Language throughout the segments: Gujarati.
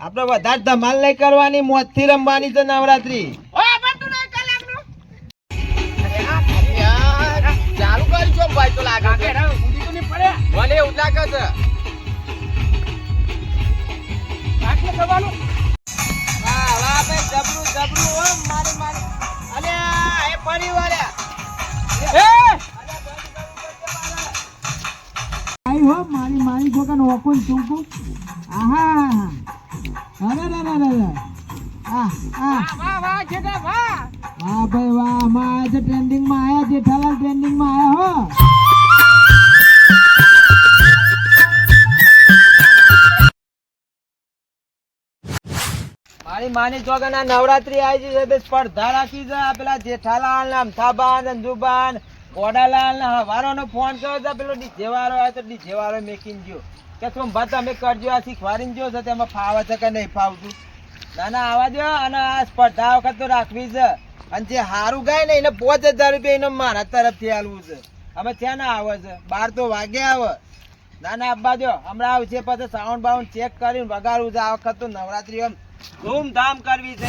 આપડે વધારે ધમાલ નહીં કરવાની મોતથી રમવાની છે નવરાત્રી ચાલુ કરી છો ભાઈ તો લાગે કાકે છે હેડો ઊંધી તો નહીં પડે મને એવું લાગે છે આટલે થવાનું વાહ વાહ ભાઈ જબરું જબરું મારી મારી. અલે આ એ ફરી વાળ્યા હો મારી મારી છોકરા ઓકુન ચૂકું આહા અરે રે રે રે રે આ આ વાહ વાહ વાહ જેઠા વાહ. વાહ ભાઈ વાહમાં આજે ટ્રેન્ડિંગમાં આયા જેઠાલાલ ટ્રેન્ડિંગમાં આયા હો. મારી માની ચોગના નવરાત્રી આવી છે સ્પર્ધા રાખી છે પેલા જેઠાલાલ ને અમથાબાન અંજુબાન ઓડાલાલ ને હવારો નો ફોન કર્યો તો પેલો ડીજે વાળો આવ્યો તો ડીજે વાળો મેકીને ગયો. કે તું ભા તમે કરજો, આ શીખવાડીને જો છો, તેમાં ફાવે છે કે નહીં ફાવતું? ના ના આવા દો અને આ સ્પર્ધા વખત તો રાખવી છે. અને જે હારું ગાય ને એને પાંચ હજાર રૂપિયા એને મારા તરફથી આલવું છે. અમે ત્યાં ના આવે છે. બાર તો વાગે આવે. ના ના આપવા દો હમણાં આવશે પછી સાઉન્ડ બાઉન્ડ ચેક કરીને વગાડવું છે. આ વખત તો નવરાત્રી એમ ધૂમધામ કરવી છે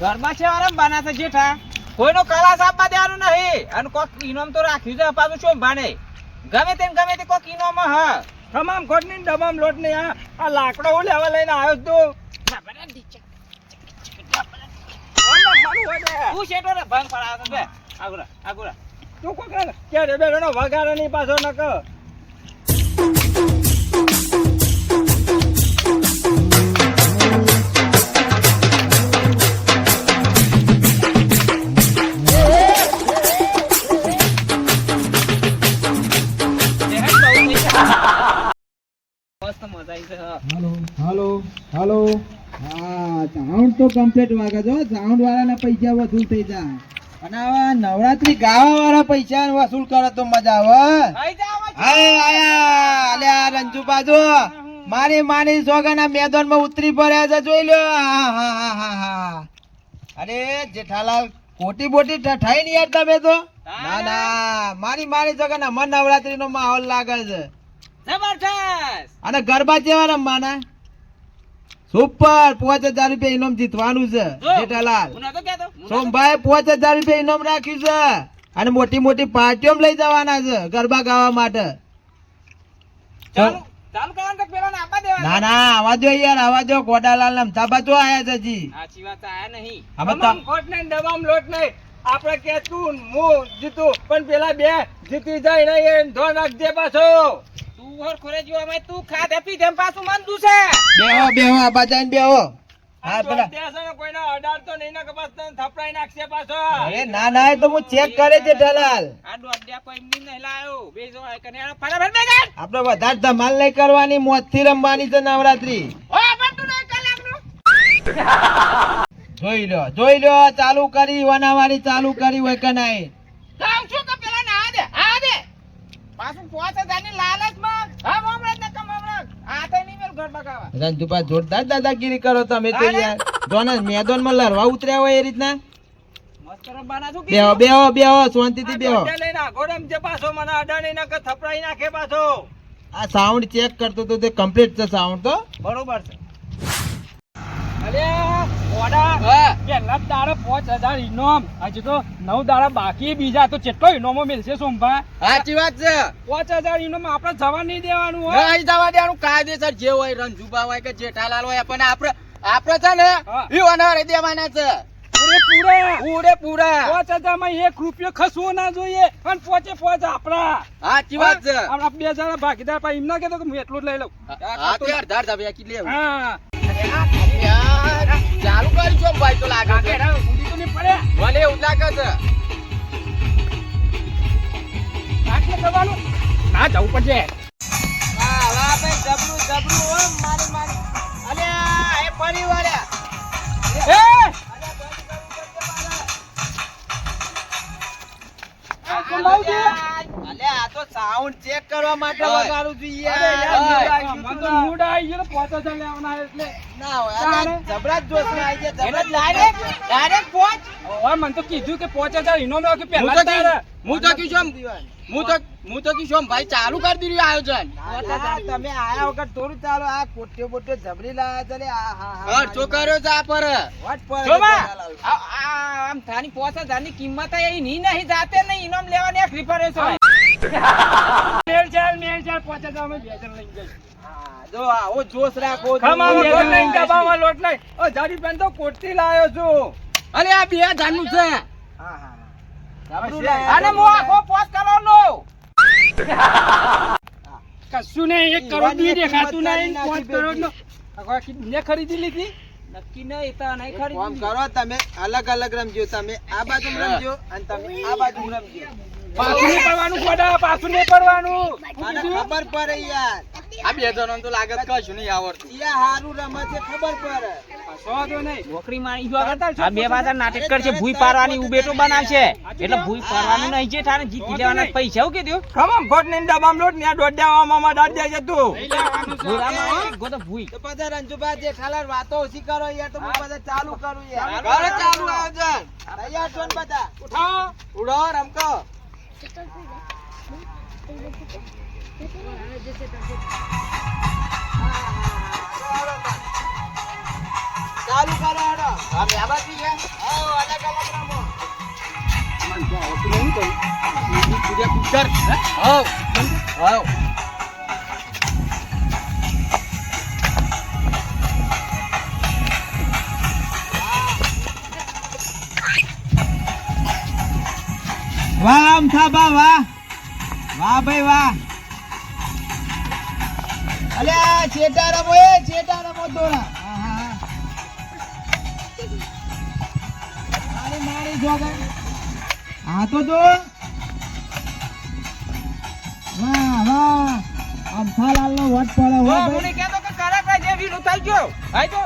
ઘરમાં છે આરામ બાના છે જેઠા? કોઈનો કલાસ આપવા દેવાનું નહીં. અને કોક ઇનામ તો રાખ્યું છે પાછું છું ભાને ગમે તેમ ગમે તે કોક ઇનામ હ. તમામ ખોટની તમામ લોટની આ આ લાકડો હું લેવા લઈને આવ્યો છું તું. શેઠો રે ભંગ પડાવે છે બે આગુરા આગુરા તું કોક ક્યારે બેનો વગાડે ની પાછો ન હાલો હાલો. હા સાઉન્ડ તો કમ્પ્લીટ વાગે છો સાઉન્ડ વાળાના પૈસા વસૂલ થઈ જાય. અને આવા નવરાત્રી ગાવા વાળા પૈસા વસૂલ કરે તો મજા આવે આયા. અલે આ રંજુબા જો મારી માની સોગાના મેદાનમાં ઉતરી પડ્યા છે જોઈ લ્યો. હા હા હા હા હા. અરે જેઠાલાલ ખોટી બોટી ઠઠાઈ નહીં યાર તમે તો? ના ના મારી મારી સોગાના મન નવરાત્રી નો માહોલ લાગે છે. જબરજસ્ત. અને ગરબા જેવાના રમવાના? સુપર પાંચ હજાર રૂપિયા ઇનામ જીતવાનું છે જેઠાલાલ. સોમભાઈ પાંચ હજાર રૂપિયા ઇનામ રાખ્યું છે અને મોટી મોટી પાર્ટીઓ લઈ જવાના છે ગરબા ગાવા માટે. ચાલુ ચાલુ કરવાનું તો પેલા ને આપવા દેવા ના ના આવા જો યાર આવા જો ગોડાલાલ ને અમથાબા જો આયા છે જી સાચી વાત આયા નહીં. અમે ખોટ ને દબામ લોટ નહીં. આપણે કે તું હું જીતું પણ પેલા બે જીતી જાય ને એ ધોન રાખજે પાછો. તું હોર ખોરે જીવા માં તું ખાધે પી તેમ પાછું મન દુસે બેહો બેહો આ બાજાને બેહો. હા પેલા દેશે ને કોઈને નહીં ને કપાસ તને થપડાઈ નાખશે પાછો. અરે ના ના તો હું ચેક કરે છે ઢલાલ આ દોડ્યા કોઈ એમની નહીં લાયો. બેસો કને ફટાફટ બેગન આપડે વધારે ધમાલ નહીં કરવાની મોતથી રમવાની છે નવરાત્રી. ઓ પણ તું નહીં કલાકનું જોઈ લો જોઈ લો ચાલુ કરી વનાવાની ચાલુ કરી હોય કે નહીં? કામ કે પેલા ના આ દે આ દે. પાછું પાંચ હજારની લાલચ હા હમણાં ને કમ હમણાં આ તો નહીં મેરું ઘર બગાવા રંજુભા જોરદાર દાદાગીરી કરો તમે તો યાર. જોને મેદાન લડવા ઉતર્યા હોય એ રીતના. બેહો બેહો બેહો શાંતિથી બેહો. આ લઈને પાછો મને અડાડી નાખે થપડાઈ નાખે પાછો. આ સાઉન્ડ ચેક કરતો તો તે કમ્પ્લીટ છે સાઉન્ડ તો. બરોબર છે. પેલા દાડે પાંચ હજાર ઇનામ. હજી તો નવ દાડા બાકી બીજા તો કેટલો ઇનામો મળશે સોમભા. સાચી વાત છે. પાંચ હજાર ઇનામ આપણે જવા નહીં દેવાનું હોય નહીં જવા દેવાનું કાયદેસર જે હોય રંજુભા હોય કે જેઠાલાલ હોય પણ આપણે આપણે છે ને એ અનારે દેવાના છે. પૂરે પૂરા. પૂરે પાંચ હજારમાં એક રૂપિયો ખસવો ના જોઈએ અને પોચે પોચ આપણા. સાચી વાત છે. આપણા બે જણા ભાગીદાર પણ એમ ના કહેતો કે હું એટલું જ લઈ લઉં. હા તે અઢાર ધાર કી કેટલી હા. ચાલુ કરી છો ભાઈ તો લાગે છે. ઉડી તો નહીં પડે. મને એવું લાગે છે. આટલે જવાનું? ના જવું પડશે. હા વાહ ભાઈ જબરું જબરું હો મારી મારી. અલે એ ફરી વાળ્યા એ તો સાઉન્ડ ચેક કરવા માટે વગાડું છું અરે યાર ગયું તું. મૂડ આવી ગયું ને પોતે લેવાના એટલે. ના હોય અરે જબરા જ આવી ગયા, એટલે ડાયરેક્ટ ડાયરેક્ટ પહોંચ. હવે મને તો કીધું કે પાંચ હજાર ઇનામ આવ્યો કે પહેલા તારે. હું તો કીધું હું તો હું તો કીધું ભાઈ ચાલુ કરી દીધું આયોજન. તમે આયા વગર થોડું ચાલો આ કોટ્યો બોટ્યો જબરી લાયા છે. આ હા હા ખર્ચો કર્યો છે આ પર. વટ આમ થાની પોસ હજારની કિંમત એ ની નહીં જાતે નહીં ઇનામ લેવાની એક reference હોય મેલ ચાલ મેલ ચાલ પાંચ હજાર અમે બે જણ જઈશું. જો આવો જોશ રાખો ખમામાં લોટ નહીં રાખો. લોટ નહીં. ઓ જાડી પેન તો કોટથી લાવ્યો છું. અરે આ બે હજાર છે. હા, હા, હા. જબરું લાયા અને છે. હું આખો પોસ કરવાનો. કશું નહીં એક કરોડ બી દેખાતું નહીં પાંચ કરોડ નો આખી ખરીદી લીધી. નક્કી નહીં તો નહીં ખરીદી કરો તમે અલગ અલગ રમજો તમે આ બાજુ રમજો અને તમે આ બાજુ રમજો. પાછું નહીં પડવાનું ગોડા પાછું નહીં પડવાનું. મને ખબર પડે યાર. આ બે જણો તો લાગત કશું નહીં આવડતું યા હારું રમે છે ખબર પડે. સો નહીં. નોકરી માણી જો આગળ આ બે પાછા નાટક કરશે ભૂઈ પારવાની ઉબેટો બનાવશે. એટલે ભૂઈ પારવાનું નહીં છે થાને જીતી લેવાના પૈસા હું કીધું. ખમમ ખોટ નહીં ડબ્બામાં લોટ ને દોડ્યાવામાં દાદ દે છે તું. ભૂરામાં ગોતો ભૂઈ તો પછી રંજુભા જે ખાલા વાતો ઓછી કરો યાર તો હું પાછા ચાલુ કરું યાર. ચાલુ આયોજન. તૈયાર છો ને બધા? ઉઠાવો. ઉડો રમકો. ચાલુ કરો હેડો આ બે બાજુ છે આવો અલગ અલગ રમો હવ હવ વાહ અમથાબા વાહ. વાહ ભાઈ વાહ. અલે ચેટા રમો એ ચેટા રમો થોડા હા તો જો. વાહ વાહ. અમથાલાલ નો વટ પડે હો ભાઈ. મને કહેતો કે કરેક્ટ જે વીરું થઈ ગયો આઈ તો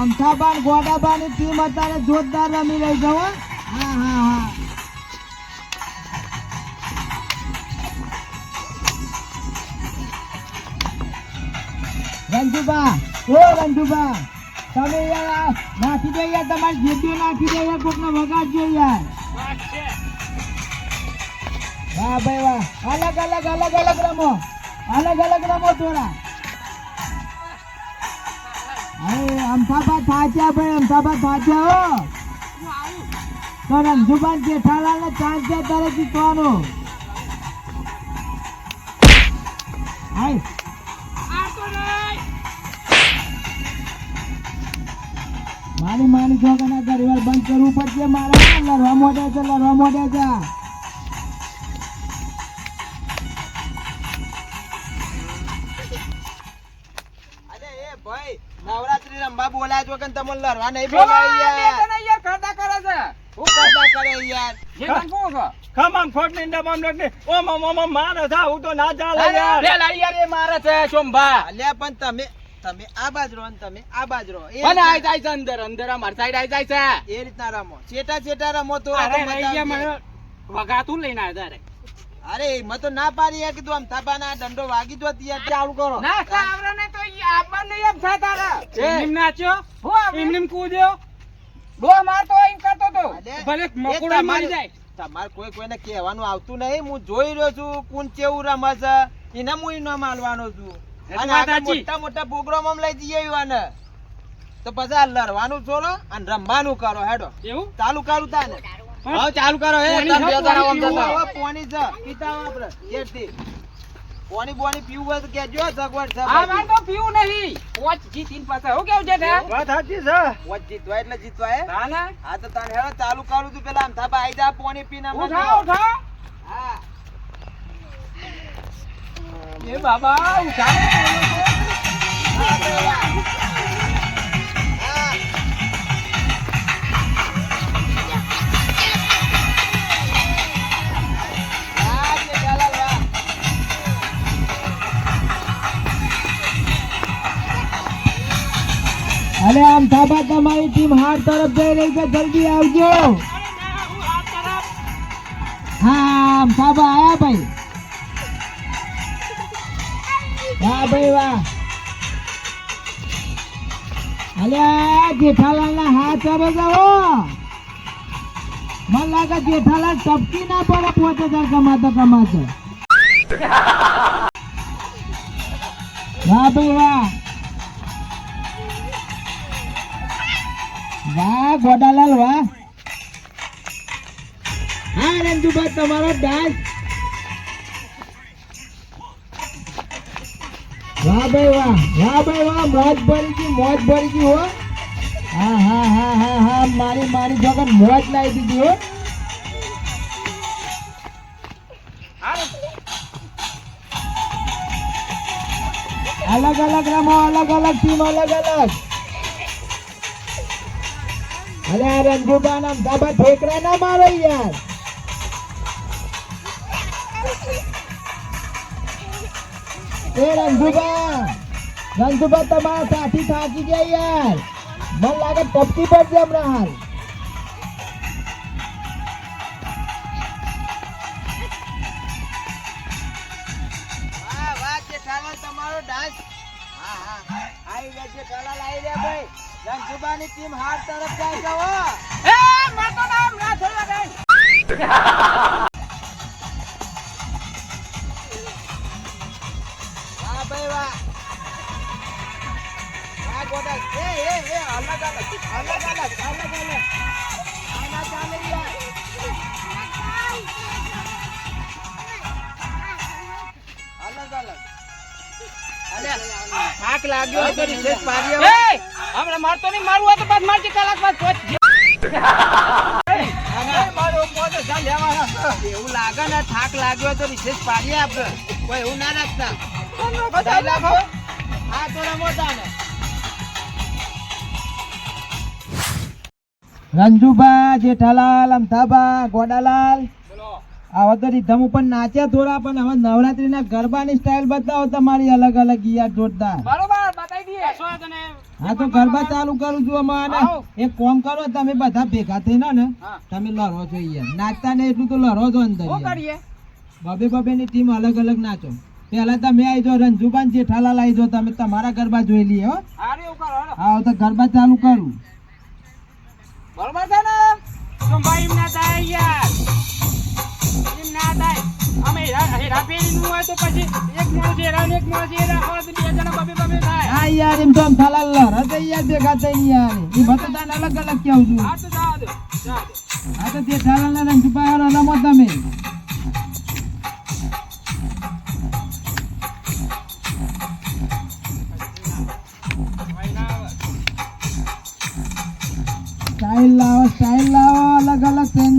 અમથાબાન ગોડાબાની ટીમ અત્યારે જોરદાર રમી રહી છે હા. હા હા રંજુબા, ઓ રંજુબા, તમે યાર નાખી દે યાર, તમારી જીદ્દો નાખી દે યાર, કોકને વગાડજો યાર. વાહ ભાઈ વાહ. અલગ અલગ અલગ અલગ રમો. અલગ અલગ રમો થોડા. અરે અમથાબા થાચ્યા ભાઈ અમથાબા થાચ્યા હો. તો અંજુબાન જેઠાલાલ ને ચાન્સ છે તારે જીતવાનો. મારી માની ના ઘર બંધ કરવું પડશે. મારા લડવા મોઢે છે, લડવા મોઢે છે. બોલાય છો લડવા નહીં બોલાય યાર. યાર ખરડા કરે છે. હું કરતા કરે યાર. જે છો. ખમમ ખોટ નહીં ડબ્બામાં લોટ નહીં ઓમ ઓમ ઓમ મારે થા હું તો ના ચાલે યાર. લે લાડી યાર એ મારે છે શોભા. લે પણ તમે તમે આ બાજ રહો ને તમે આ બાજ રહો એ પણ આઈ જાય છે અંદર અંદર અમારી સાઈડ આઈ જાય છે. એ રીતના રમો. ચેટા ચેટા રમો તો અરે તો ગયા મને વગાતું લઈને આવ્યા તારે. અરે મે તો ના પાડી યાર કીધું આમ થાપાના દંડો વાગી દો યાર ચાલુ કરો. ના આવરે ને તો ઈ આબા નહીં એમ થા તારા. એમ નાચ્યો? હો એમ કૂદ્યો? ડો મારતો એમ કરતો તો. ભલે મકોડા મારી જાય. તમારે કોઈ કોઈને કહેવાનું આવતું નહીં. હું જોઈ રહ્યો છું કોણ કેવું રમે છે. એને હું ઇનામ માલવાનો છું. અને આગળ મોટા મોટા પ્રોગ્રામ લઈ જઈએ યુવાને તો પછી આ લડવાનું છોડો અને રમવાનું કરો હેડો. એવું? ચાલુ કરું તા ને હવે ચાલુ કરો એ પાણી છે, પીતા આપણે ઘેરથી. પાણી બોણી પીવું હોય તો કેજો સગવડ છે. આ. માર તો પીવું નહીં. પોચ જીતીન પાસે હું કેવું છે વાત સાચી છે. વચ જીતવા એટલે જીતવા હે? ના ના. આ તો તાને હેડો ચાલુ કરું તું પેલા આમ થાપા આઈ જા પોણી પીને ઉઠા ઉઠાવ. હા. એ બાબા ઉઠાવ. અરે આમ થાપા તમારી ટીમ હાર તરફ જઈ રહી છે. જલ્દી આવજો. હા સાબા આયા ભાઈ. વાહ ભાઈ વાહ. અલ્યા જેઠાલાલના હાથ જાઓ મને લાગે જેઠાલાલ ટપકી ના પડે પોતે હજાર કમાતો કમાતો. વાહ ભાઈ વાહ. વાહ ગોડાલાલ વાહ. હા, રંજુભાઈ, તમારો ડાન્સ. વાહ ભાઈ, વાહ. વાહ ભાઈ, વાહ, મોજ ભરી મોજ ભરી હો. હા હા હા હા હા, મારી મારી જગત મોજ લાવી દીધી, હો. અલગ અલગ રમો, અલગ અલગ ટીમ અલગ અલગ. અરે આ રંજુબા નામ ધાબા ઠેકરા ના મારો યાર. એ રંજુબા રંજુબા તમારા સાથી થાકી ગયા યાર. મન લાગે ટપકી પડશે હમણાં હાલ. તમારો ડાન્સ હા હા. આવી ગયા જેઠાલાલ લાવી રહ્યા, ભાઈ. રણછોડની ટીમ હાર તરફ જાય છે હો એ માતો નામ ના થોડા દે વાહ ભાઈ વાહ વાહ ગોડા એ એ એ અલગ અલગ અલગ અલગ અલગ અલગ આના ચાલે યાર થાક લાગ્યો તો રિસેસ પાડી એ આપણે મારતો નહીં મારું હોય તો બાદ મારજી કલાક બાદ પહોંચ એવું લાગે ને થાક લાગ્યો તો રિસેસ પાડીએ આપણે. કોઈ એવું ના રાખતા. બધાય લાગો હા થોડા મોટા ને રંજુબા જેઠાલાલ અમથાબા ગોડાલાલ. આવા તો રીધમ ઉપર નાચ્યા થોડા પણ હવે નવરાત્રીના ગરબાની સ્ટાઇલ બતાવો તમારી અલગ અલગ યાર જોરદાર. બરોબર બતાવી દઈએ. હા તો ગરબા ચાલુ કરું છું અમારે એક કોમ કરો તમે બધા ભેગા થઈને ને તમે લડો છો યાર. નાચતા ને એટલું તો લડો છો અંદર. બબે બબે ની ટીમ અલગ અલગ નાચો. પેલા તમે આવી જાઓ રંજુબાન જેઠાલાલ આવી જો તમે તમારા ગરબા જોઈ લઈએ હો. હારું એવું કરો હેડો. હા તો ગરબા ચાલુ કરું. બરોબર છે ને? તો ભાઈ ના થાય યાર. એમ ના થાય અમે હેરા હેરા પહેરીનું હોય તો પછી એક માણસ હેરા એક માણસ હેરા હોય તો બે જણા બબે બબે થાય. હા યાર એમ તો આમ થાલા લડત યાર ભેગા થઈને યાર. એ બધાને અલગ અલગ કેવું છું. હા તો દો હા તો જેઠાલાલ ને રંજુબા રમો તમે. સ્ટાઇલ લાવો સ્ટાઇલ લાવો અલગ અલગ ટ્રેન્ડિંગ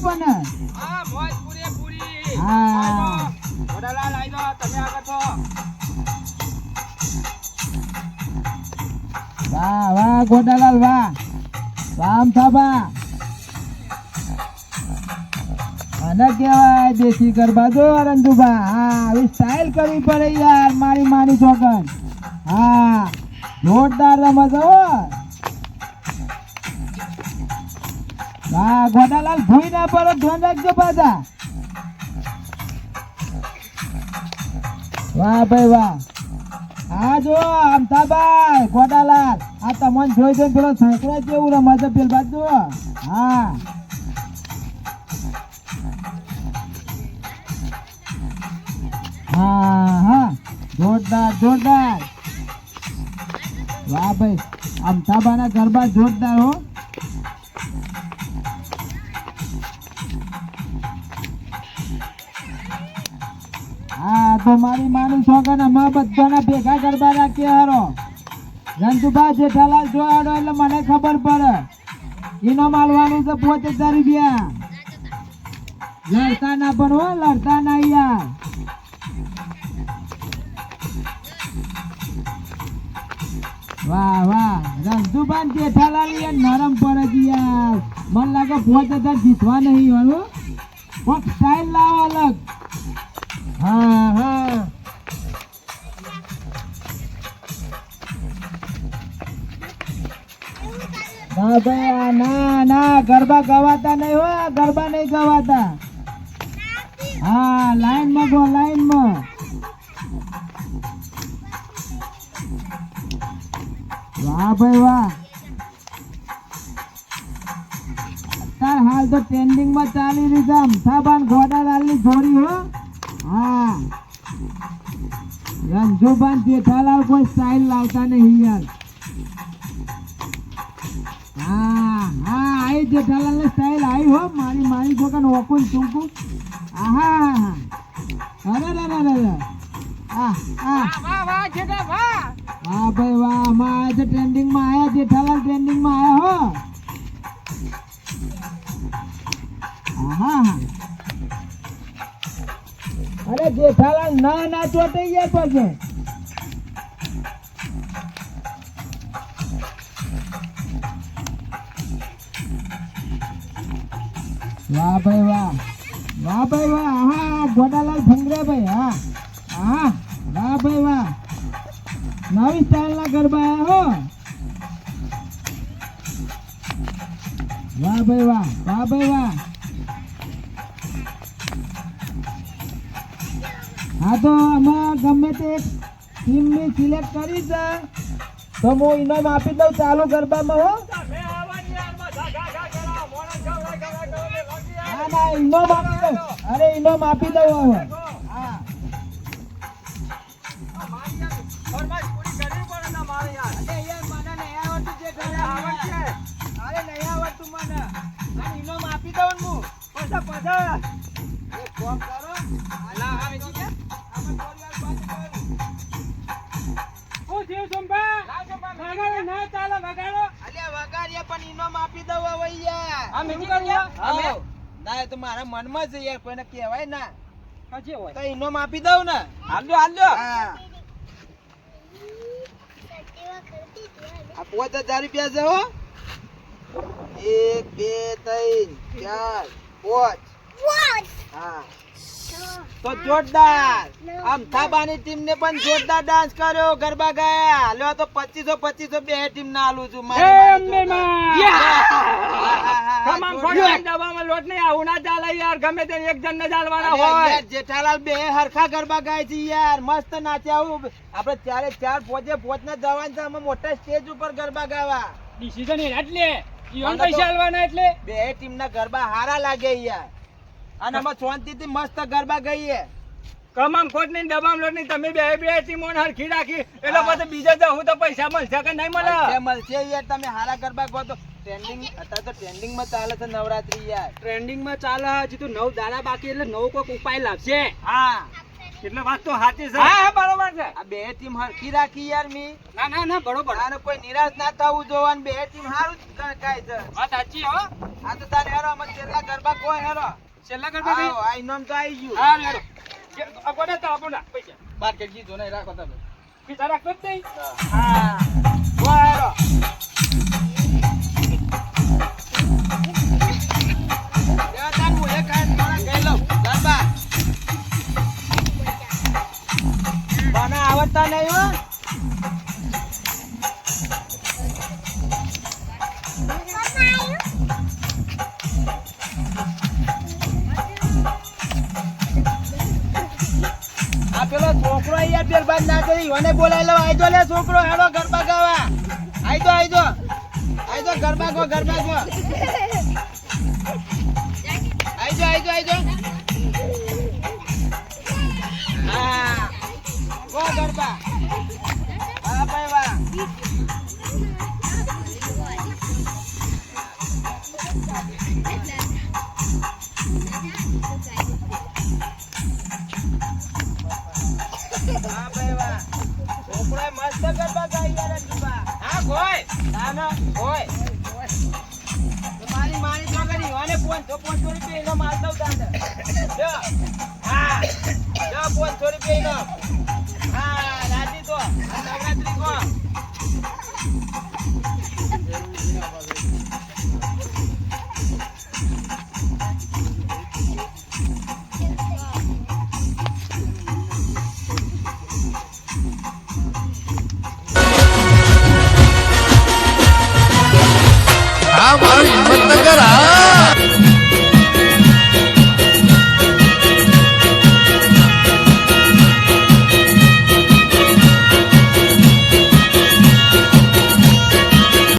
પણ. હા મોજ પૂરેપૂરી હા. વડાલાલ આઈ જાઓ, તમે આગળ છો. વાહ વાહ ગોડાલાલ વાહ. વાહ થાબા અને કેવાય દેશી ગરબા જો રંજુભા હા આવી સ્ટાઇલ કરવી પડે યાર વાહ ભાઈ વાહ. હા જો અમથાભાઈ, ગોડાલાલ. આ તમને જોઈ જોઈને પેલો છોકરો જેવું રમા છે, પેલ બાજુ. હા. હા હા. જોરદાર જોરદાર. વાહ ભાઈ અમથાબાના ગરબા જોરદાર હો. તો મારી માનું છોકરા અમે બધાના ભેગા ગરબા રાખીએ હારો. રંજુભા જેઠાલાલ જોયાડો એટલે મને ખબર પડે. એનો માલવાનું છે પોતે હજાર રૂપિયા લડતા ના પણ હો, લડતા ના યાર. વાહ વાહ. રંજુબાન જેઠાલાલ યાર નરમ પડે ગયા મન લાગે પાંચ હજાર જીતવા નહીં વાળું પણ સ્ટાઇલ લાવો અલગ. હા હા આ ના ના, ગરબા ગવાતા નહીં હો, ગરબા નહીં ગવાતા. હા લાઈનમાં ગો લાઈનમાં વાહ ભાઈ વાહ. તાર હાલ તો ટ્રેન્ડિંગમાં ચાલી રહી છે અમથાબાન ઘોડાલાલની જોડી હો. હા રંજુબાન જેઠાલાલ કોઈ સ્ટાઇલ લાવતા નહીં યાર. હા હા આઈ જેઠાલાલની સ્ટાઇલ આવી હો. મારી મારી છોકરા નોકું ચૂંકું. આહા અરે રે રે રે હા ભાઈ વાહ અમારા આજે ટ્રેન્ડિંગમાં આવ્યા જેઠાલાલ ટ્રેન્ડિંગમાં આવ્યા હો. હા આહા. અરે જેઠાલાલ, ના ના ચોટી ગયા પછી. વાહ ભાઈ, વાહ. વાહ ભાઈ, વાહ. હા ગોડાલાલ ભંગરે ભાઈ હા. હા. ટીમની સિલેક્ટ કરી છે. તો હું ઇનામ આપી દઉં ચાલુ ગરબામાં હો. ના ઇનામ આપી દઉં. અરે ઇનામ આપી દઉં હવે. અરે અરે ઇનામ આપી દઉં હું. પૈસા પૈસા કરો ઇનામ આપી દઉં હવે યાર. આ મેજી કરી યાર? અમે હાઉ. ના એ તો મારા મનમાં છે યાર કોઈને કહેવાય ના. હજી હોય. તો ઇનામ આપી દઉં ને? હાલજો હાલજો હા. આ પાંચ હજાર રૂપિયા છે હો. એક બે ત્રણ ચાર પાંચ. હા. તો જોરદાર આમ થાબાની ટીમ ને પણ જોરદાર ડાન્સ કર્યો ગરબા ગયા લ્યો તો પચીસો પચીસો બે ટીમ ના આલું છું લોટ નહીં આવું ના ચાલે યાર ગમે તે એક જણ ને ચાલવાના હોય જેઠાલાલ બે હરખા ગરબા ગાય છે યાર મસ્ત નાચ્યા આવું આપણે ચારે ચાર પોચે પોચ ના જવાનું છે અમે મોટા સ્ટેજ ઉપર ગરબા ગાવા ડિસિઝન એટલે ઈવન પૈસા આલવાના એટલે બે ટીમ ના ગરબા હારા લાગે યાર અને અમે શાંતિ થી મસ્ત ગરબા ગઈએ. કમામ ખોટની દબામ લોટ નહીં. તમે બે બે ટીમો હરખી રાખી. એટલે હા. પછી બીજા જવું તો પૈસા મળશે કે નહીં મળે? મળશે મળશે યાર તમે હારા ગરબા ગો તો. ટ્રેન્ડિંગ અત્યારે તો ટ્રેન્ડિંગમાં ચાલે છે નવરાત્રી યાર. ટ્રેન્ડિંગમાં ચાલે હજી તો નવ દાડા બાકી એટલે નવ કોઈક ઉપાય લાગશે હા. એટલે વાત તો સાચી છે. હા હા બરોબર છે. આ બે ટીમ હરખી રાખી યાર મી. ના ના ના બરોબર. આને કોઈ નિરાશ ના થવું જોવાનું બે ટીમ હારું જ કાય છે. વાત સાચી હો. આ તો તારે હેરો અમે છેલ્લા ગરબા કોઈ હેરો? છેલ્લા કરવા આવો, આ ઇનામ તો આવી ગયું. હા લેડો અગોડા તો આપોડા પૈસા. બાર કે જીતો નહીં રાખો તમે. પૈસા રાખતો જ નહીં? હા. ગઈ. ગરબા. મને આવડતા નહીં બેરબાદ ના કરી, મને બોલાવી લો આઈ જો લે છોકરો, હેડો ગરબા ગાવા આઈ જો આઈ જો. આઈ જો ગરબા ગો ગરબા ગો રૂપિયા